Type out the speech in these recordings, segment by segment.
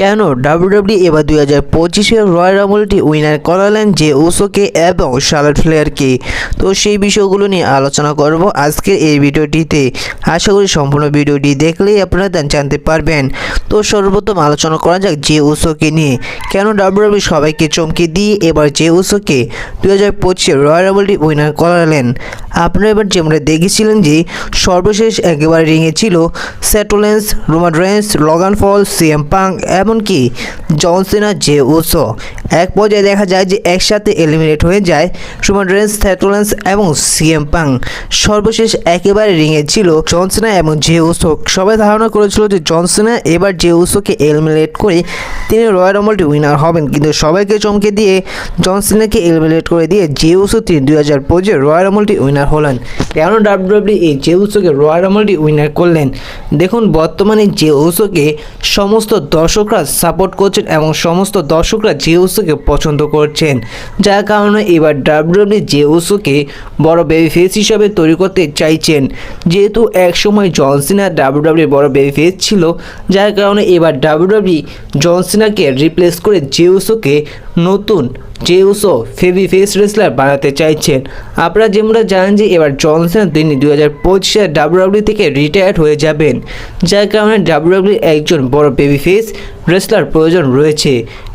কেন ডাব্লিউডাব্লিউ এবার দুই হাজার পঁচিশের রয়্যাল রামলটি উইনার করালেন যে ওসোকে এবং শার্লট ফ্লেয়ারকে। তো সেই বিষয়গুলো নিয়ে আলোচনা করব আজকের এই ভিডিওটিতে। আশা করি সম্পূর্ণ ভিডিওটি দেখলেই আপনারা জানতে পারবেন। তো সর্বপ্রথম আলোচনা করা যাক যে ওসোকে নিয়ে। কেন ডাব্লিউডাব্লিউ সবাইকে চমকে দিয়ে এবার যে ওসোকে দু হাজার পঁচিশে রয়্যাল রাবলটি উইনার করালেন? আপনারা এবার যেমন দেখেছিলেন যে, সর্বশেষ একেবারে রিংয়ে ছিল স্যাটোলেন্স Roman Reigns Logan Paul CM Punk এমনকি জনসেনা জে ওসো এক পর্যায়ে দেখা যায় যে একসাথে এলিমিনেট হয়ে যায় রোমান রেন্স স্যাটোলেন্স এবং সিএম পাং। সর্বশেষ একেবারে রিংয়ে ছিল জনসেনা এবং যে ওসো সবাই ধারণা করেছিল যে জনসেনা এবার যে ওসোকে এলিমিনেট করে তিনি রয়্যাল রমলটি উইনার হবেন। কিন্তু সবাইকে চমকে দিয়ে জনসেনাকে এলিমিনেট করে দিয়ে যে ওসো তিনি দুই হাজার পঁচিশে রয়্যাল রমলটি উইনার হলেন। কেন ডাব্লিউডাব্লিউ এই যে ওসোকে রয়্যাল রমলটি উইনার করলেন? দেখুন, বর্তমানে যে ওসোকে সমস্ত দর্শকরা সাপোর্ট করছেন এবং সমস্ত দর্শকরা জে যে ওসোকে পছন্দ করছেন। যার কারণে এবার ডাব্লিউডাব্লিউ যে ওসুকে বড় বেবি ফেস হিসাবে তৈরি করতে চাইছেন। যেহেতু একসময় জনসিনা ডাব্লিউডাব্লিউ বড় বেবি ফেস ছিল, যার কারণে এবার ডাব্লিউডাব্লিউ জনসিনাকে রিপ্লেস করে যে ওসোকে নতুন জেউসো ফেভি ফেস রেসলার বানাতে চাইছেন। আপনারা যেমনটা জানেন যে এবার জনসন তিনি দু হাজার পঁচিশে ডাব্লিউডাব্লিউ থেকে রিটায়ার্ড হয়ে যাবেন, যার কারণে ডাব্লিউডাব্লিউ একজন বড় বেবি ফেস রেসলার প্রয়োজন রয়েছে।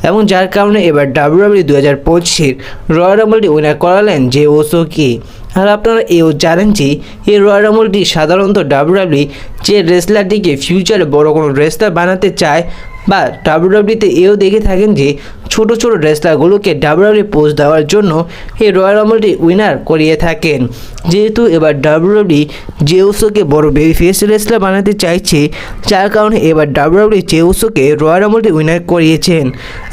এবং যার কারণে এবার ডাব্লিউডাব্লিউ দু হাজার পঁচিশের রয়্যাল রাম্বলটি উইনার করালেন যে ওসোকে আর আপনারা এও জানেন যে এই রয়্যাল রাম্বলটি সাধারণত ডাব্লিউডাব্লিউ যে রেসলারটিকে ফিউচারে বড় কোনো রেসলার বানাতে চায়, বা ডাব্লিউডাব্লিউতে এও দেখে থাকেন যে ছোট ছোট রেসলারগুলোকে ডাব্লিউডাব্লিউ পোস্ট দেওয়ার জন্য এই রয়্যাল রাম্বলটি উইনার করিয়ে থাকেন। যেহেতু এবার ডাব্লিউডাব্লিউ জেউসোকে বড় বেবি ফেস রেসলার বানাতে চাইছে, যার কারণে এবার ডাব্লিউডাব্লিউ জেউসোকে রয়্যাল রাম্বলটি উইনার করিয়েছেন।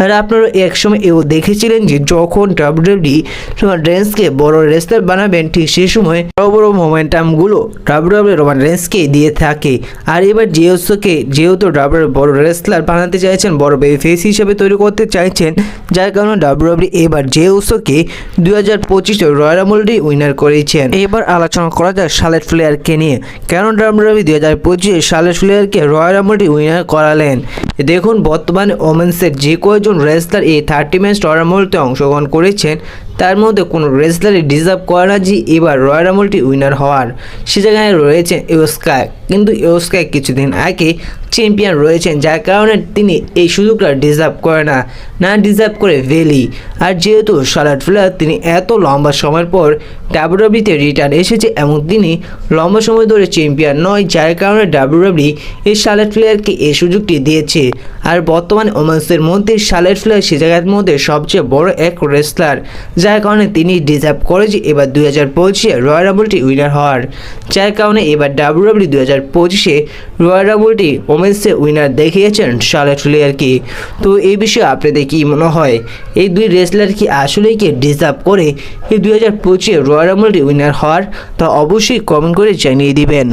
আর আপনারা একসময় এও দেখেছিলেন যে যখন ডাব্লিউডাব্লিউ রোমান রেন্সকে বড় রেসলার বানাবেন, ঠিক সেই সময় বড় বড় মোমেন্টামগুলো ডাব্লিউডাব্লিউ রোমান রেন্সকে দিয়ে থাকে। আর এবার জেউসোকে যেহেতু ডাব্লিউ বড় রেসলার বানাতে চাইছেন, বড় বেবি ফেস হিসেবে তৈরি করতে চাইছেন যার কারণে ডাব্লিউডাব্লিউ এবার যে উসোকে দুই হাজার পঁচিশে রয়্যাল মোল্ডে উইনার করেছেন। এবার আলোচনা করা যায় শালেট ফ্লেয়ারকে নিয়ে। কেন ডাব্লিউডাব্লিউ দুই হাজার পঁচিশে শালেট ফ্লেয়ারকে রয়্যাল মোল্ডে উইনার করালেন? দেখুন, বর্তমানে ওমেন্সের যে কয়েকজন রেসলার এই থার্টি ম্যাচ রয়্যাল মোল্ডে অংশগ্রহণ করেছেন তার মধ্যে কোনো রেসলারই ডিজার্ভ করে না যে এবার রয়্যাল রাম্বলটি উইনার হওয়ার। সে জায়গায় রয়েছেন ইউস্কাই কিন্তু ইউস্কাই কিছুদিন আগে চ্যাম্পিয়ন রয়েছেন, যার কারণে তিনি এই সুযোগটা ডিজার্ভ করে না না ডিজার্ভ করে ভেলি আর যেহেতু শার্লট ফ্লেয়ার তিনি এত লম্বা সময়ের পর ডাব্লিউডাব্লিউতে রিটার্ন এসেছে এবং তিনি লম্বা সময় ধরে চ্যাম্পিয়ন নয়, যার কারণে ডাব্লিউডাব্লিউ এই শার্লট ফ্লেয়ারকে এই সুযোগটি দিয়েছে। আর বর্তমানে ওমেন্সের মধ্যে শার্লট ফ্লেয়ার সে জায়গার মধ্যে সবচেয়ে বড় এক রেসলার যার কারণে তিনি ডিজার্ভ করে যে এবার দুই হাজার পঁচিশে রয়্যাল রাম্বলটি উইনার হওয়ার। যার কারণে এবার ডাব্লিউডাব্লিউ দুই হাজার পঁচিশে রয়্যাল রাম্বলটি ওমেন্সে উইনার দেখিয়েছেন শার্লট ফ্লেয়ারকে তো এই বিষয়ে আপনাদের কি মনে হয়? এই দুই রেসলার কি আসলেই কি ডিজার্ভ করে? এই দুই হাজার পঁচিশে রয়্যাল রাম্বলটি উইনার হওয়ার? তা অবশ্যই কমেন্ট করে জানিয়ে দিবেন।